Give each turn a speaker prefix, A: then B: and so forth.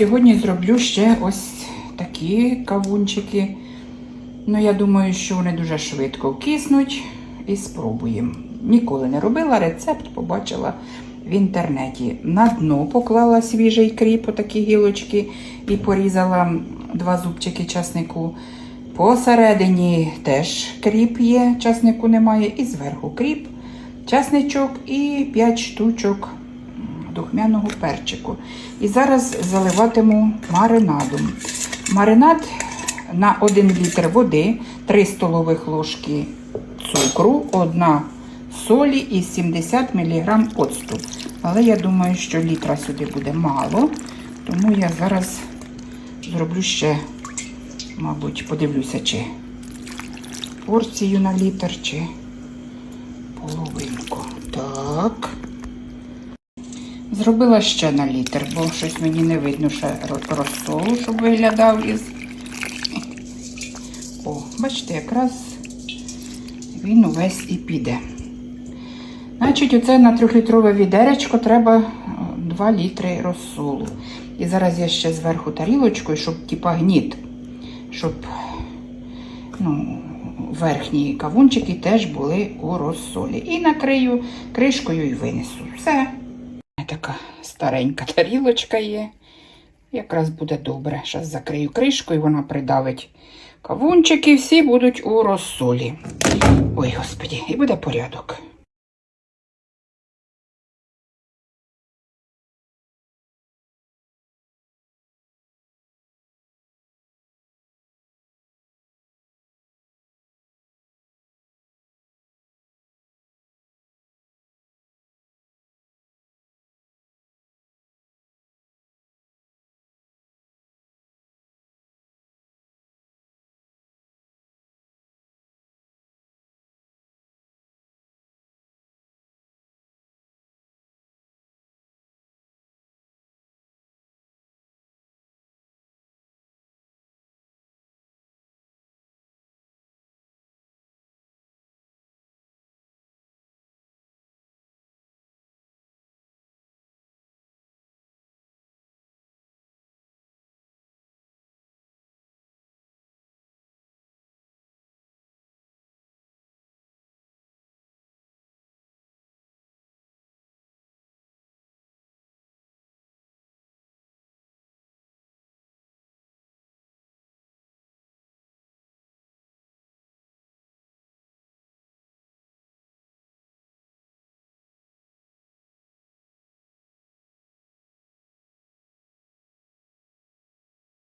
A: Сьогодні зроблю ще ось такі кавунчики. Ну, я думаю, що вони дуже швидко вкиснуть і спробуємо. Ніколи не робила рецепт, побачила в інтернеті. На дно поклала свіжий кріп, отакі гілочки, і порізала два зубчики часнику. Посередині теж кріп є, часнику немає, і зверху кріп, часничок і 5 штучок духмяного перчику. І зараз заливатиму маринадом. Маринад на 1 літр води, 3 столових ложки цукру, 1 солі і 70 мг оцту. Але я думаю, що літра сюди буде мало, тому я зараз зроблю ще, мабуть, подивлюся, чи порцію на літр, чи половинку. Так. Зробила ще на літр, бо щось мені не видно ще розсолу, щоб виглядав із. О, бачите, якраз він увесь і піде. Значить, оце на трьохлітрове відеречко треба 2 літри розсолу. І зараз я ще зверху тарілочкою, щоб типа гніт, щоб ну, верхні кавунчики теж були у розсолі. І накрию кришкою і винесу. Все. Така старенька тарілочка є. Якраз буде добре. Зараз закрию кришку і вона придавить кавунчики, всі будуть у розсолі. Ой, господі, і буде порядок.